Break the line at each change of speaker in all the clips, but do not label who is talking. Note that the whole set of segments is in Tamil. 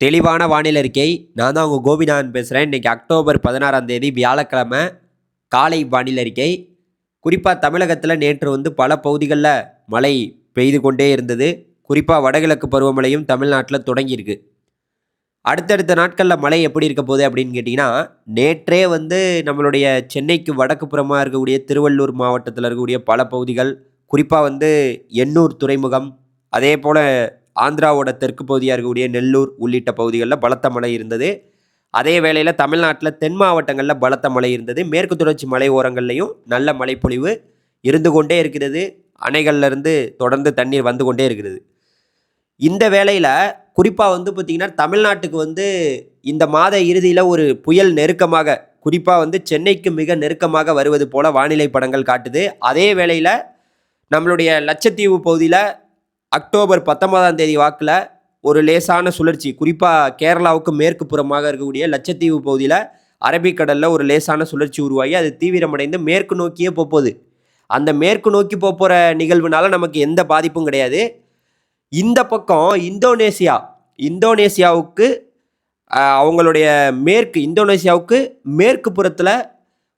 தெளிவான வானிலை அறிக்கை. நான் தான் உங்கள் கோபிநாதன் பேசுகிறேன் இன்றைக்கி அக்டோபர் பதினாறாம் தேதி வியாழக்கிழமை காலை வானிலை அறிக்கை. குறிப்பாக தமிழகத்தில் நேற்று வந்து பல பகுதிகளில் மழை பெய்து கொண்டே இருந்தது. குறிப்பாக வடகிழக்கு பருவமழையும் தமிழ்நாட்டில் தொடங்கியிருக்கு அடுத்தடுத்த நாட்களில் மழை எப்படி இருக்க போகுது அப்படின்னு கேட்டிங்கன்னா நேற்றே வந்து நம்மளுடைய சென்னைக்கு வடக்கு புறமாக இருக்கக்கூடிய திருவள்ளூர் மாவட்டத்தில் இருக்கக்கூடிய பல பகுதிகள் குறிப்பாக வந்து எண்ணூர் துறைமுகம் அதே போல் ஆந்திராவோட தெற்கு பகுதியாக இருக்கக்கூடிய நெல்லூர் உள்ளிட்ட பகுதிகளில் பலத்த மழை இருந்தது. அதே வேளையில் தமிழ்நாட்டில் தென் மாவட்டங்களில் பலத்த மழை இருந்தது. மேற்கு தொடர்ச்சி மலை ஓரங்கள்லையும் நல்ல மழைப்பொழிவு இருந்து கொண்டே இருக்கிறது. அணைகள்லேருந்து தொடர்ந்து தண்ணீர் வந்து கொண்டே இருக்கிறது. இந்த வேளையில் குறிப்பாக வந்து பார்த்திங்கன்னா தமிழ்நாட்டுக்கு வந்து இந்த மாத இறுதியில் ஒரு புயல் நெருக்கமாக குறிப்பாக வந்து சென்னைக்கு மிக நெருக்கமாக வருவது போல வானிலை படங்கள் காட்டுது. அதே வேளையில் நம்மளுடைய லட்சத்தீவு பகுதியில் அக்டோபர் பத்தொன்பதாம் தேதி வாக்கில் ஒரு லேசான சுழற்சி. குறிப்பாக கேரளாவுக்கு மேற்கு புறமாக இருக்கக்கூடிய லட்சத்தீவு பகுதியில் அரபிக்கடலில் ஒரு லேசான சுழற்சி உருவாகி அது தீவிரமடைந்து மேற்கு நோக்கியே போகுது அந்த மேற்கு நோக்கி போகிற நிகழ்வுனால நமக்கு எந்த பாதிப்பும் கிடையாது. இந்த பக்கம் இந்தோனேசியா இந்தோனேசியாவுக்கு அவங்களுடைய மேற்கு இந்தோனேசியாவுக்கு மேற்கு புறத்தில்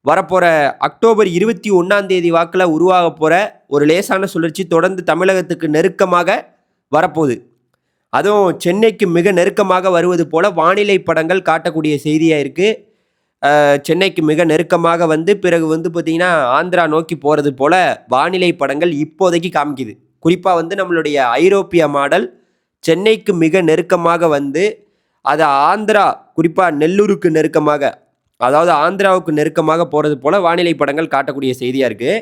வரப்போகிற அக்டோபர் இருபத்தி ஒன்றாம் தேதி வாக்கில் உருவாக போகிற ஒரு லேசான சுழற்சி தொடர்ந்து தமிழகத்துக்கு நெருக்கமாக வரப்போகுது. அதுவும் சென்னைக்கு மிக நெருக்கமாக வருவது போல வானிலை படங்கள் காட்டக்கூடிய செய்தியாக இருக்குது சென்னைக்கு மிக நெருக்கமாக வந்து பிறகு வந்து பார்த்திங்கன்னா ஆந்திரா நோக்கி போகிறது போல வானிலை படங்கள் இப்போதைக்கு காமிக்குது. குறிப்பாக வந்து நம்மளுடைய ஐரோப்பிய மாடல் சென்னைக்கு மிக நெருக்கமாக வந்து அது ஆந்திரா குறிப்பாக நெல்லூருக்கு நெருக்கமாக அதாவது ஆந்திராவுக்கு நெருக்கமாக போகிறது போல வானிலை படங்கள் காட்டக்கூடிய செய்தியாக இருக்குது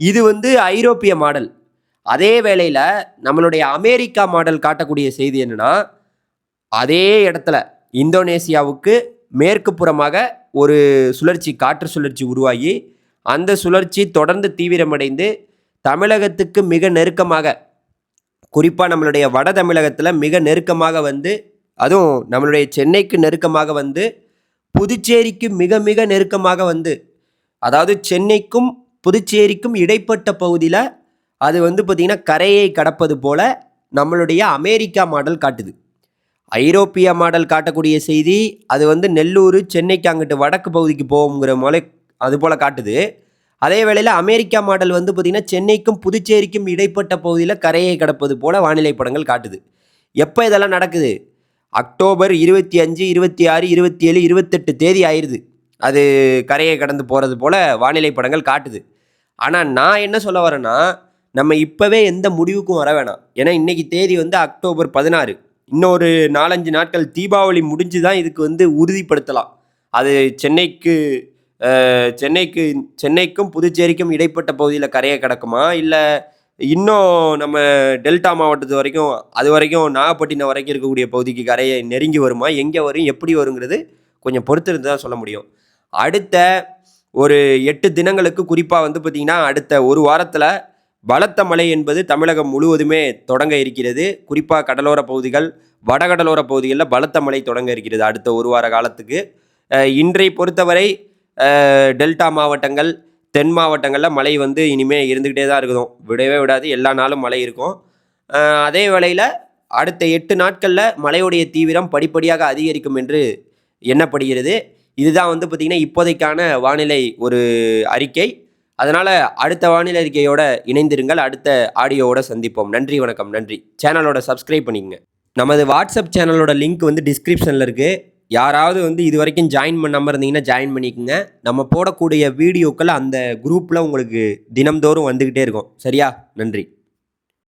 இது வந்து ஐரோப்பிய மாடல். அதே வேளையில் நம்மளுடைய அமெரிக்கா மாடல் காட்டக்கூடிய செய்தி என்னென்னா அதே இடத்துல இந்தோனேசியாவுக்கு மேற்கு புறமாக ஒரு சுழற்சி காற்று சுழற்சி உருவாகி அந்த சுழற்சி தொடர்ந்து தீவிரமடைந்து தமிழகத்துக்கு மிக நெருக்கமாக குறிப்பாக நம்மளுடைய வட தமிழகத்தில் மிக நெருக்கமாக வந்து அதுவும் நம்மளுடைய சென்னைக்கு நெருக்கமாக வந்து புதுச்சேரிக்கு மிக மிக நெருக்கமாக வந்து அதாவது சென்னைக்கும் புதுச்சேரிக்கும் இடைப்பட்ட பகுதியில் அது வந்து பார்த்திங்கன்னா கரையை கடப்பது போல் நம்மளுடைய அமெரிக்கா மாடல் காட்டுது. ஐரோப்பிய மாடல் காட்டக்கூடிய செய்தி அது வந்து நெல்லூர் சென்னைக்கு அங்கிட்டு வடக்கு பகுதிக்கு போகுங்கிற மலை அது போல் காட்டுது. அதே வேளையில் அமெரிக்கா மாடல் வந்து பார்த்திங்கன்னா சென்னைக்கும் புதுச்சேரிக்கும் இடைப்பட்ட பகுதியில் கரையை கடப்பது போல் வானிலை படங்கள் காட்டுது. எப்போ இதெல்லாம் நடக்குது? அக்டோபர் இருபத்தி அஞ்சு இருபத்தி ஆறு இருபத்தி ஏழு இருபத்தெட்டு தேதி ஆயிடுது அது கரையை கடந்து போகிறது போல் வானிலை படங்கள் காட்டுது. ஆனால் நான் என்ன சொல்ல வரேன்னா நம்ம இப்போவே எந்த முடிவுக்கும் வர வேணாம். ஏன்னா இன்றைக்கி தேதி வந்து அக்டோபர் பதினாறு. இன்னொரு நாலஞ்சு நாட்கள் தீபாவளி முடிஞ்சு தான் இதுக்கு வந்து உறுதிப்படுத்தலாம். அது சென்னைக்கு சென்னைக்கு சென்னைக்கும் புதுச்சேரிக்கும் இடைப்பட்ட பகுதியில் கரையை கிடக்குமா? இல்லை இன்னும் நம்ம டெல்டா மாவட்டத்து வரைக்கும் அது வரைக்கும் நாகப்பட்டினம் வரைக்கும் இருக்கக்கூடிய பகுதிக்கு கரையை நெருங்கி வருமா? எங்கே வரும்? எப்படி வருங்கிறது கொஞ்சம் பொறுத்திருந்து தான் சொல்ல முடியும். அடுத்த ஒரு எட்டு தினங்களுக்கு குறிப்பாக வந்து பார்த்திங்கன்னா அடுத்த ஒரு வாரத்தில் பலத்த மழை என்பது தமிழகம் முழுவதுமே தொடங்க இருக்கிறது. குறிப்பாக கடலோர பகுதிகள் வடகடலோர பகுதிகளில் பலத்த மழை தொடங்க இருக்கிறது அடுத்த ஒரு வார காலத்துக்கு. இன்றை பொறுத்தவரை டெல்டா மாவட்டங்கள் தென் மாவட்டங்களில் மழை வந்து இனிமேல் இருந்துக்கிட்டே தான் இருக்கும் விடவே விடாது. எல்லா நாளும் மழை இருக்கும். அதே வேளையில் அடுத்த எட்டு நாட்களில் மழையுடைய தீவிரம் படிப்படியாக அதிகரிக்கும் என்று எண்ணப்படுகிறது. இதுதான் வந்து பார்த்திங்கன்னா இப்போதைக்கான வானிலை ஒரு அறிக்கை. அதனால் அடுத்த வானிலை அறிக்கையோட இணைந்திருங்கள். அடுத்த ஆடியோவோட சந்திப்போம். நன்றி வணக்கம் நன்றி. சேனலோட சப்ஸ்கிரைப் பண்ணிக்கங்க. நமது வாட்ஸ்அப் சேனலோட லிங்க் வந்து டிஸ்கிரிப்ஷனில் இருக்குது யாராவது வந்து இது வரைக்கும் ஜாயின் பண்ணாமல் இருந்தீங்கன்னா ஜாயின் பண்ணிக்கோங்க. நம்ம போடக்கூடிய வீடியோக்கள் அந்த குரூப்பில் உங்களுக்கு தினம்தோறும் வந்துக்கிட்டே இருக்கும். சரியா? நன்றி.